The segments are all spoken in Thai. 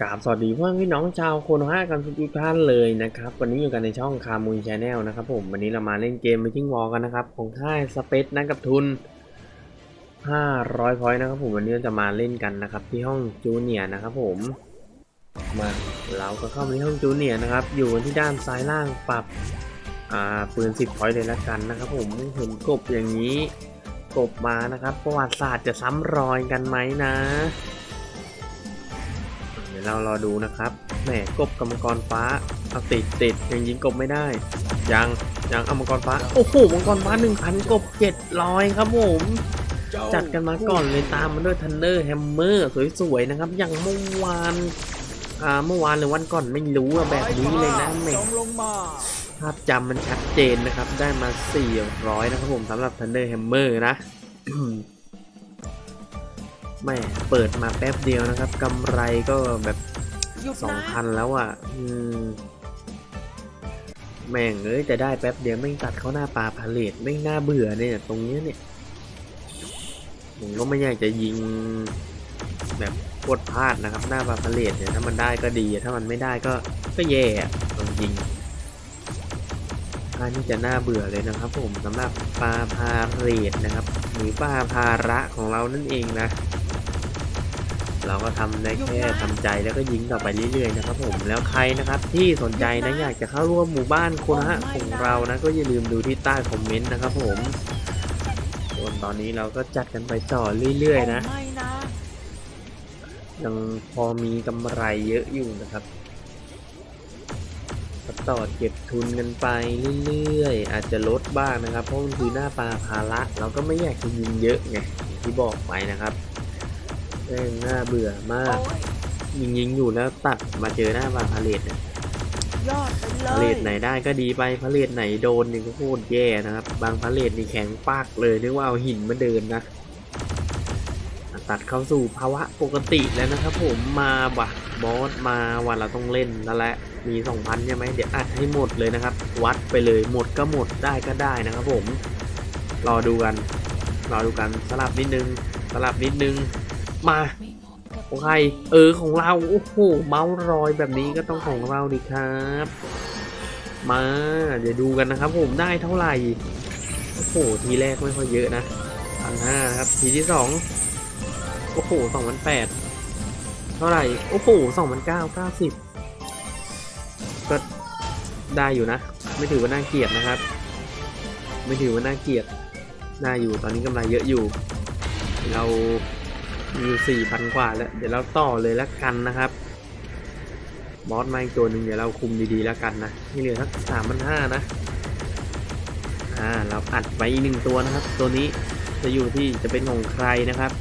กราบสวัสดีเพื่อนพี่น้องชาวโคโนฮากันทุกท่านเลยนะครับ วันนี้อยู่กันในช่องคามูนชาแนลนะครับผมวันนี้เรามาเล่นเกม Meeting Wall กันนะครับ ของค่ายสเปซนะกับทุน 500พอยต์นะครับผมวันนี้เราจะมาเล่นกันนะครับ ที่ห้องจูเนียนะครับผมมาเราก็เข้ามาที่ห้องจูเนียนะครับ อยู่กันที่ด้านซ้ายล่างปรับอ่าปืน 10พอยต์เลยละกันนะครับผมเห็นกบอย่างนี้กบมานะครับ ประวัติศาสตร์จะซ้ำรอยกันไหมนะ เรารอดูนะครับแหมกบกับมังกรฟ้าเอาติดติดยังยิงกบไม่ได้ ยังยังเอามังกรฟ้า โอ้โหมังกรฟ้าหนึ่งพันกบเจ็ดร้อยครับผมจัดกันมาก่อนเลยตามมาด้วยทันเดอร์แฮมเมอร์สวยๆนะครับ อย่างเมื่อวานอ่าเมื่อวานหรือวันก่อนไม่รู้อะแบบนี้เลยนะแหมจงลงมาภาพจำมันชัดเจนนะครับ ได้มา 400 นะครับผมสำหรับ Thunder Hammer นะ แหม่เปิดมาแป๊บเดียวนะครับกำไรก็แบบหยุดนะ2,000แล้วอะอืมแม่งเอ้ยจะได้แป๊บเดียวไม่งตัดเข้าหน้าปลาพาเลตไม่งน่าเบื่อเนี่ย ตรงเนี้ยเนี่ยผมก็ไม่อยากจะยิงแบบโคตรพลาดนะครับ หน้าปลาพาเลตเนี่ยถ้ามันได้ก็ดี ถ้ามันไม่ได้ก็ก็แย่อะจริงๆอันนี้จะน่าเบื่อเลยนะครับ ผมสำหรับปลาพาเรดนะครับ หรือปลาพาระของเรานั่นเองนะ เราก็ทำได้แค่ทำใจแล้วก็ยิงต่อไปเรื่อยๆนะครับผมแล้วใครนะครับที่สนใจนะอยากจะเข้าร่วมหมู่บ้านโคนฮะของเรานะก็อย่าลืมดูที่ใต้คอมเมนต์นะครับผมส่วนตอนนี้เราก็จัดกันไปต่อเรื่อยๆนะยังพอมีกำไรเยอะอยู่นะครับก็ต่อเก็บทุนกันไปเรื่อยๆ อาจจะลดบ้างนะครับ เพราะมันคือหน้าปลาภาระเราก็ไม่อยากจะยิงเยอะไงอย่างที่บอกไปนะครับ แม่งน่าเบื่อมากโอ้ยยิงยิงๆอยู่แล้วตัดมาเจอหน้าปลาพาเลตเนี่ยยอดไปเลพายเลตไหนได้ก็ดีไปพาเลตไหนโดนนี่ก็โคตรแย่นะครับ บางพาเลตนี่แข็งปากเลยนึกว่าเอาหินมาเดินนะตัดเข้าสู่ภาวะปกติแล้วนะครับผมมาว่ะบอสมาวันเราต้องเล่นแล้วแหละมีสองพันใช่ไหมเดี๋ยวอัดให้หมดเลยนะครับ วัดไปเลยหมดก็หมดได้ก็ได้นะครับผม รอดูกัน รอดูกันสลับนิดนึง สลับนิดนึง มาของใครเออของเราโอ้โหเมาส์รอยแบบนี้ก็ต้องของเราดิครับ มา เดี๋ยวดูกันนะครับ ผมได้เท่าไหร่โอ้โหทีแรกไม่ค่อยเยอะนะพันห้าครับทีที่สองโอ้โหสองพันแปดเท่าไหร่ โอ้โหสองพันเก้าเก้าสิบก็ได้อยู่นะ ไม่ถือว่าน่าเกลียดนะครับ ไม่ถือว่าน่าเกลียดได้อยู่ตอนนี้กำไรเยอะอยู่ เรา มีอยู่สี่พันกว่าแล้ว เดี๋ยวเราต่อเลยแล้วกันนะครับ บอสมาอีกตัวหนึ่งเดี๋ยวเราคุมดีๆแล้วกันนะนี่เหลือสักสามพันห้านะ อ่า เราอัดไปอีกหนึ่งตัวนะครับ ตัวนี้จะอยู่ที่จะเป็นของใครนะครับ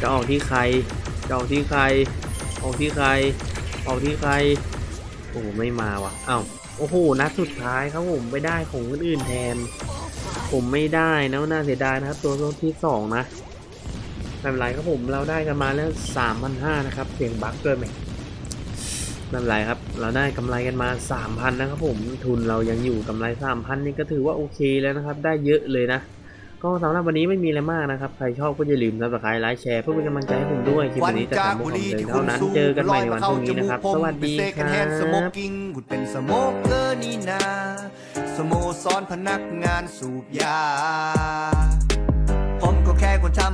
จะออกที่ใคร จะออกที่ใคร ออกที่ใคร ออกที่ใคร โอ้โหไม่มาว่ะอ้าวโอ้โห นัดสุดท้ายครับผมไปได้ของคนอื่นแทน ผมไม่ได้นะน่าเสียดายนะครับ ตัวที่สองนะ ไม่เป็นไรครับผมเราได้กันมาแล้วสามพันห้านะครับเสียงบั๊กเกินไหมไม่เป็นไรครับ เราได้กำไรกันมาสามพันนะครับผมทุนเรายังอยู่กำไรสามพันนี่ก็ถือว่าโอเคแล้วนะครับ ได้เยอะเลยนะก็สำหรับวันนี้ไม่มีอะไรมากนะครับ ใครชอบก็อย่าลืมซับสไครต์ไลค์แชร์เพื่อเป็นกำลังใจให้ผมด้วยคลิปวันนี้จะจากทำบุของรีเลยที่เท่าคุณนั้นสูเจอกันใหม่ลในอยวันเข้าพรุ่งจนี้มูนะกครับผมสวัสดีเป็นเซคกันแฮนสโมรับกิ้งคุณเป็นสโมกเกอร์นี่นาสโมสรพนักงานสูบยาผมก็แค่คนธ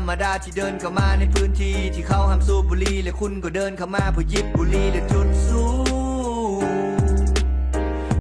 รมดาที่เดินเข้ามาในพื้นที่ที่เขาห้ามสูบบุหรี่และคุณก็เดินเข้ามาเพื่อยิบบุหรี่และจุดสูบ